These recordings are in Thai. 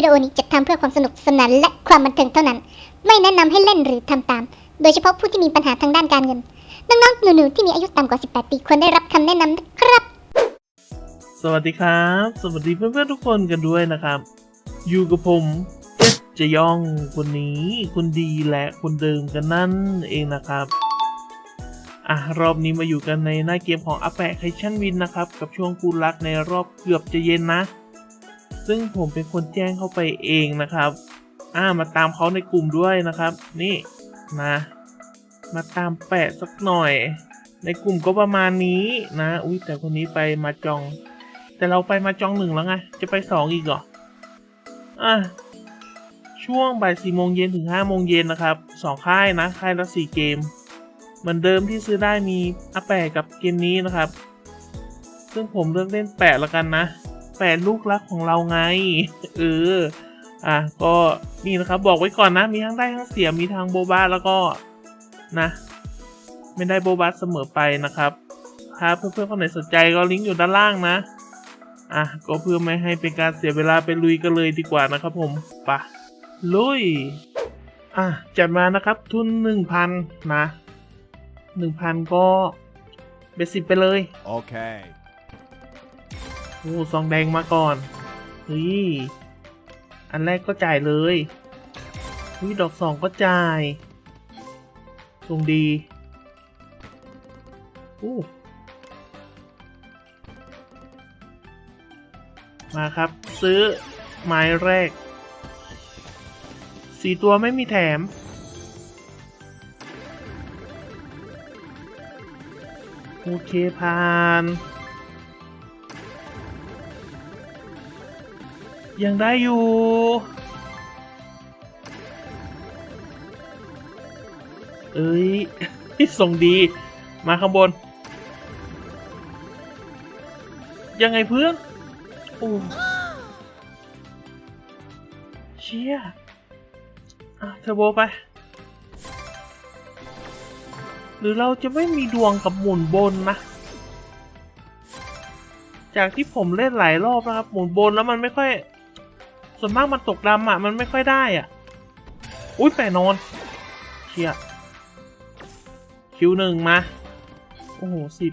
วิดีโอนี้จัดทำเพื่อความสนุกสนานและความบันเทิงเท่านั้น ไม่แนะนำให้เล่นหรือทำตาม โดยเฉพาะผู้ที่มีปัญหาทางด้านการเงิน น้องๆหนูๆที่มีอายุต่ำกว่า 18 ปีควรได้รับคำแนะนำนะครับ สวัสดีครับ สวัสดีเพื่อนๆทุกคนกันด้วยนะครับ อยู่กับผมเอสจะยองคนนี้คนดีและคนเดิมกันนั่นเองนะครับอะรอบนี้มาอยู่กันในหน้าเกมของอาแปะไคชั่นวินนะครับ กับช่วงคูรักในรอบเกือบจะเย็นนะ ซึ่งผมเป็นคนแจ้งเข้าไปเองนะครับ อ่ามาตามเขาในกลุ่มด้วยนะครับ นี่นะมาตามแปะสักหน่อย ในกลุ่มก็ประมาณนี้นะ อุ้ยแต่คนนี้ไปมาจอง แต่เราไปมาจองหนึ่งแล้วไง จะไปสองอีกเหรอ อะช่วงบ่ายสี่โมงเย็นถึงห้าโมงเย็นนะครับสองค่ายนะ ค่ายละสี่เกม เหมือนเดิมที่ซื้อได้มีอาแปะกับเกมนี้นะครับ ซึ่งผมเลือกเล่นแปะละกันนะ แปะลูกรักของเราไง เออ อะ ก็นี่นะครับบอกไว้ก่อนนะ มีทั้งได้ทั้งเสีย มีทางโบบาแล้วก็นะ ไม่ได้โบบาเสมอไปนะครับถ้าเพื่อนๆคนไหนสนใจก็ลิงก์อยู่ด้านล่างนะ อะ ก็เพื่อไม่ให้เป็นการเสียเวลาไปลุยกันเลยดีกว่านะครับผมไปะลุย อะ จัดมานะครับ ทุนหนึ่งพันนะหนึ่งพันก็เบสิบไปเลย Okay. โอ้ซองแดงมาก่อนเฮ้ยอันแรกก็จ่ายเลยเฮ้ยดอกสองก็จ่ายทรงดีโอ้มาครับ ซื้อไม้แรกสี่ตัวไม่มีแถม โอเคผ่าน ยังได้อยู่ เอ้ยส่งดี มาข้างบน ยังไงเพื่อนโอ้เชี่ยอะเทอร์โบไป หรือเราจะไม่มีดวงกับหมุนบนนะจากที่ผมเล่นหลายรอบนะครับ หมุนบนแล้วมันไม่ค่อย ส่วนมากมันตกดำอะ มันไม่ค่อยได้อะ อุ้ยแปะนอนเชี่ยคิวหนึ่งมา โอ้โหสิบ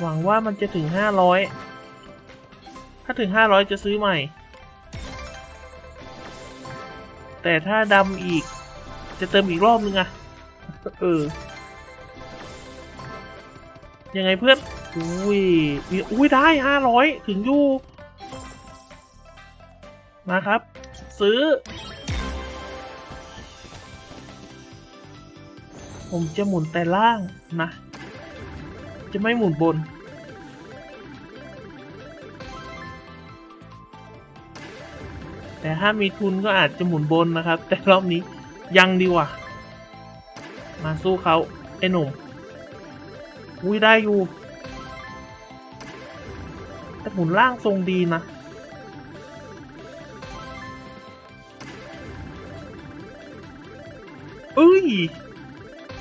หวังว่ามันจะถึงห้าร้อยถ้าถึงห้าร้อยจะซื้อใหม่ แต่ถ้าดำอีก จะเติมอีกรอบนึงอะเออ ยังไงเพื่อน อุ้ยมีอุ้ยได้ห้าร้อยถึงอยู่มาครับ ซื้อ ผมจะหมุนแต่ล่างนะ จะไม่หมุนบน แต่ถ้ามีทุนก็อาจจะหมุนบนนะครับ แต่รอบนี้ยังดีกว่า มาสู้เขาไอ้หนุ่มอุ้ยได้อยู่ หมุนล่างทรงดีนะ เอ้ย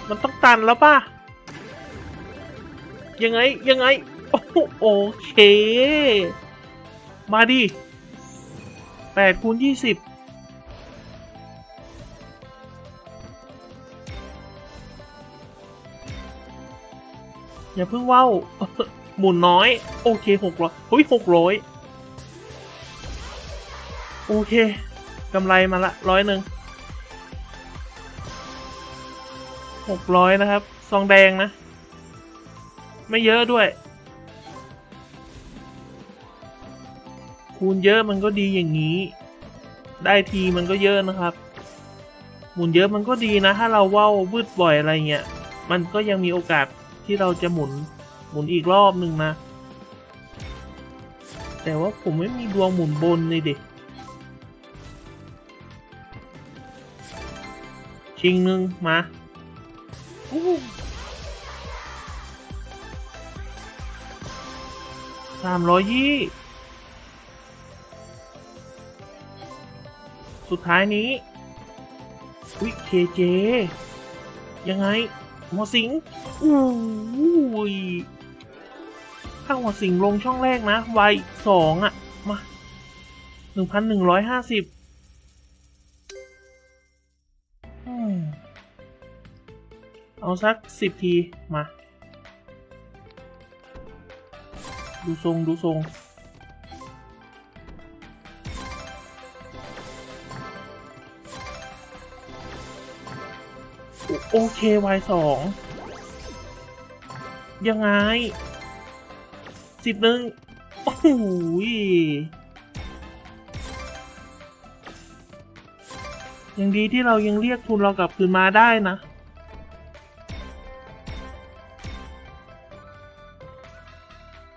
มันต้องตันแล้วป่ะ ยังไง ยังไง โอโอเค มาดิแปดคูณยี่สิบอย่าเพิ่งว่าว หมุนน้อย โอเคหกร้อยเฮ้ยหกร้อยโอเคกำไรมาละร้อยหนึ่งหกร้อยนะครับ ซองแดงนะ ไม่เยอะด้วย คูณเยอะมันก็ดีอย่างนี้ ได้ทีมันก็เยอะนะครับหมุนเยอะมันก็ดีนะ ถ้าเราว่าวบืดบ่อยอะไรเงี้ย มันก็ยังมีโอกาสที่เราจะหมุน หมุนอีกรอบหนึ่งนะ แต่ว่าผมไม่มีดวงหมุนบนเลยเด็กชิงหนึ่งมาสามร้อยยี่สุดท้ายนี้ อุ้ยเคเจ ยังไงหัวสิงอู้ย ถ้าหัวสิงลงช่องแรกนะไวสองอะมาหนึ่งพันหนึ่งร้อยห้าสิบเอาสักสิบที มา ดูทรง ดูทรง โอโอเควายสองยังไง สิบหนึ่งโอ้โหยยังดีที่เรายังเรียกทุนเรากลับคืนมาได้นะ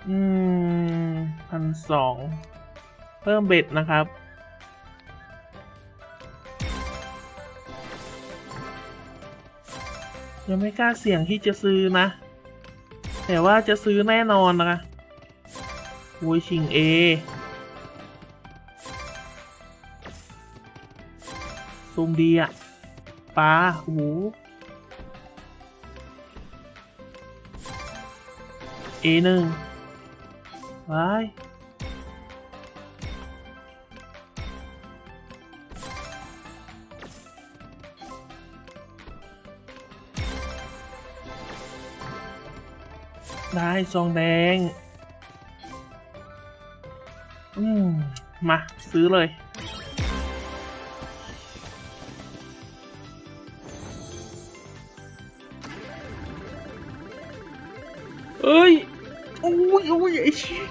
อืมพันสอง เพิ่มเบ็ดนะครับ ยังไม่กล้าเสี่ยงที่จะซื้อนะ แต่ว่าจะซื้อแน่นอนนะคะ อ้ยชิงเอซูมดีอะปลาโอ้โหเอหนึ่งไปได้ซองแดง มา ซื้อเลย เอ้ยโอ้ยโอ้ยไอ้เชี่ย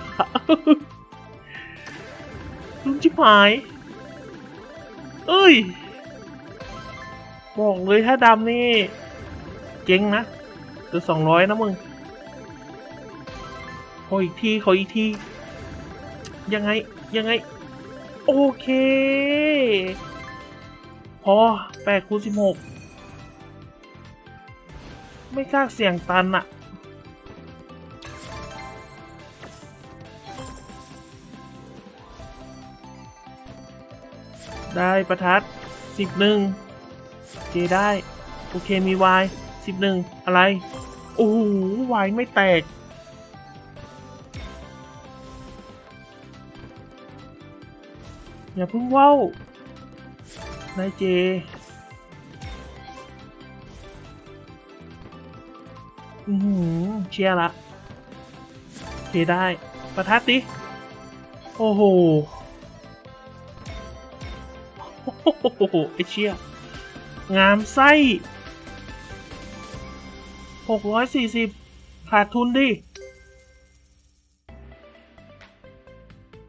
ลุ้นชิบหาย เอ้ย บอกเลยถ้าดำนี่ เจ๊งนะเหลือสองร้อยนะมึงขออีกทีขออีกทียังไง ยังไง โอเค พอแปดคูณสิบหกไม่กล้าเสี่ยงตันอะได้ประทัดสิบหนึ่งเจได้ โอเคมีวายสิบหนึ่งอะไร โอ้โหวายไม่แตก อย่าเพิ่งว่าวนายเจ อือหือเชียร์ละเคได้ ประทัดดิโอ้โหโอ้โห ไอเชียงามไส้หกร้อยสี่สิบขาดทุนดิ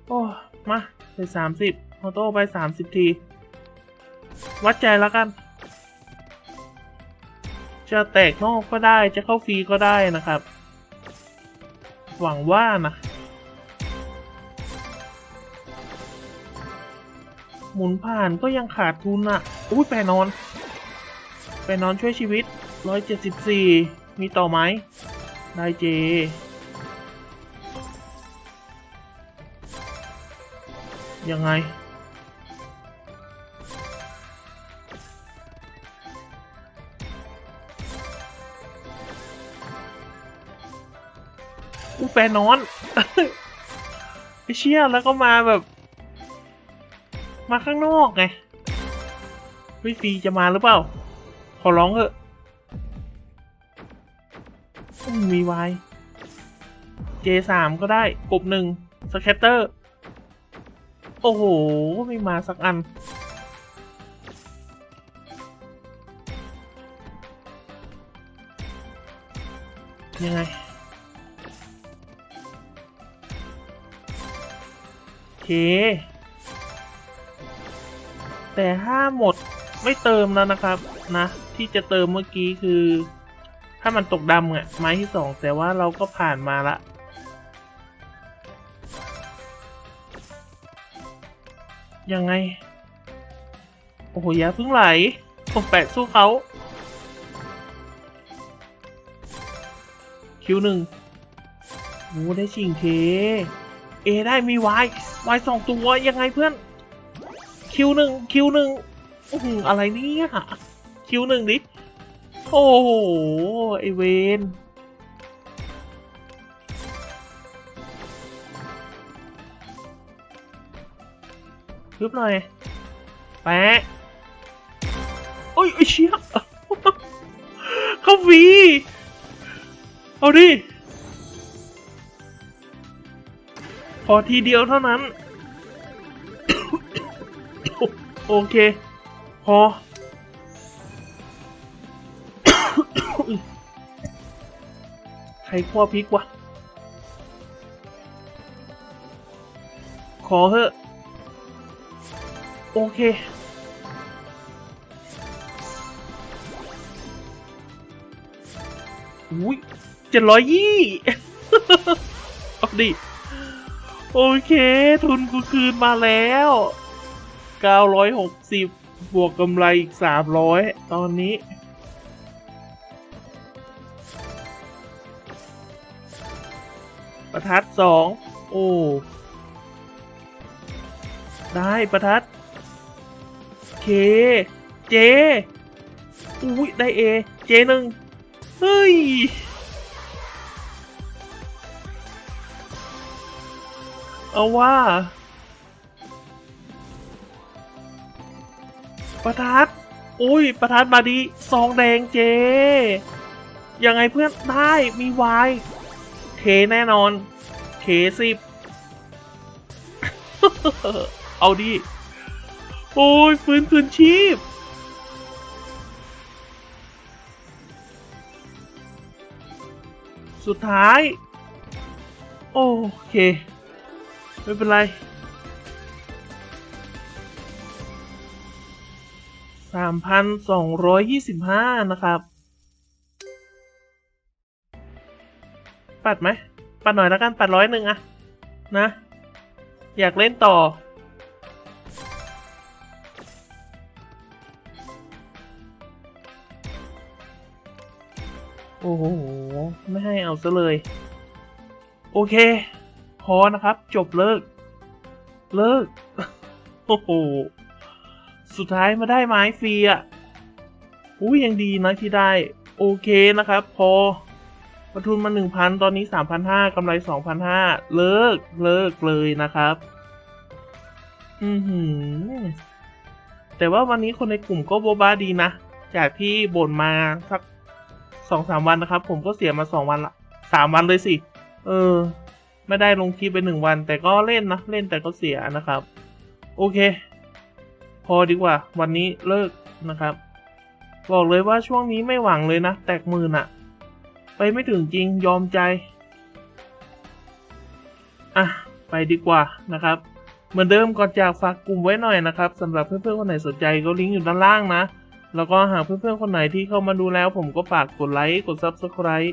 โอ้ มาไปสามสิบ อโต้ไปสามสิบที วัดใจแล้วกัน จะแตกนอกก็ได้จะเข้าฟรีก็ได้นะครับ หวังว่านะหมุนผ่านก็ยังขาดทุนอะ อุ้ยแปรนอนแปรนอนช่วยชีวิต 174 มีต่อไหม ได้เจ ยังไง อู้แปรนอนไอเชี่ยแล้วก็มาแบบ มาข้างนอกไงเฮ้ยฟรีจะมาหรือเปล่า ขอร้องเถอะมมีไวเจสามก็ได้กบหนึ่งสแคตเตอร์ โอ้โห ไม่มาสักอัน ยังไง เค แต่ถ้าหมดไม่เติมแล้วนะครับนะ ที่จะเติมเมื่อกี้คือ ถ้ามันตกดำอะไม้ที่สองแต่ว่าเราก็ผ่านมาละยังไง โอ้โหย่าเพิ่งไหล ผมแปะสู้เขาคิวหนึ่งโอ้ได้ชิงเค เอได้มีวาย วายสองตัวยังไงเพื่อนคิวหนึ่งคิวหนึ่งอืออะไรเนี่ยคิวหนึ่งดิ โอ้โห ไอเวนฮึบหน่อย แปะโอ้ยไอเชี่ยเขาฟีเอาดิ พอทีเดียวเท่านั้น โอเค พอ ใครคั่วพริกวะ ขอเถอะ โอเคอุ้ยเจ็ดร้อยยี่เอาดิ โอเค ทุนกูคืนมาแล้วเก้าร้อยหกสิบวกกำไรอีกสามร้อยตอนนี้ ประทัดสองโอ้ ได้ประทัด เค เจ อุ้ยได้เอ เจหนึ่งเฮ้ย เอาว่าประทัด อุ้ย ประทัดมาดีซองแดงเจ ยังไงเพื่อนได้มีวายเคแน่นอนเคสิบเอาดิ โอ้ย ฟื้นคืนชีพ สุดท้าย โอเค ไม่เป็นไรสามพันสองร้อยยี่สิบห้านะครับ ปัดไหม ปัดหน่อยแล้วกัน ปัดร้อยหนึ่งอะนะ อยากเล่นต่อ โอ้โห ไม่ให้เอาซะเลย โอเค พอนะครับ จบเลิก เลิก โอ้โห สุดท้ายมาได้ไม้ฟรีอะอุ้ยยังดีนะที่ได้ โอเคนะครับ พอประทุนมาหนึ่งพันตอนนี้สามพันห้ากำไรสองพันห้าเลิก เลิกเลยนะครับ อือหือ แต่ว่าวันนี้คนในกลุ่มก็โบบาดีนะ จากที่บ่นมาสักสองสามวันนะครับ ผมก็เสียมาสองวันละสามวันเลยสิ เออ ไม่ได้ลงคลิปไปหนึ่งวัน แต่ก็เล่นนะ เล่นแต่ก็เสียนะครับ โอเค พอดีกว่า วันนี้เลิกนะครับ บอกเลยว่าช่วงนี้ไม่หวังเลยนะ แตกมื่นอะไปไม่ถึงจริงยอมใจ อะ ไปดีกว่านะครับ เหมือนเดิมก่อนจากฝากกลุ่มไว้หน่อยนะครับสำหรับเพื่อนๆคนไหนสนใจก็ลิงก์อยู่ด้านล่างนะแล้วก็หากเพื่อนๆคนไหนที่เข้ามาดูแล้ว ผมก็ฝากกดไลค์ กด Subscribe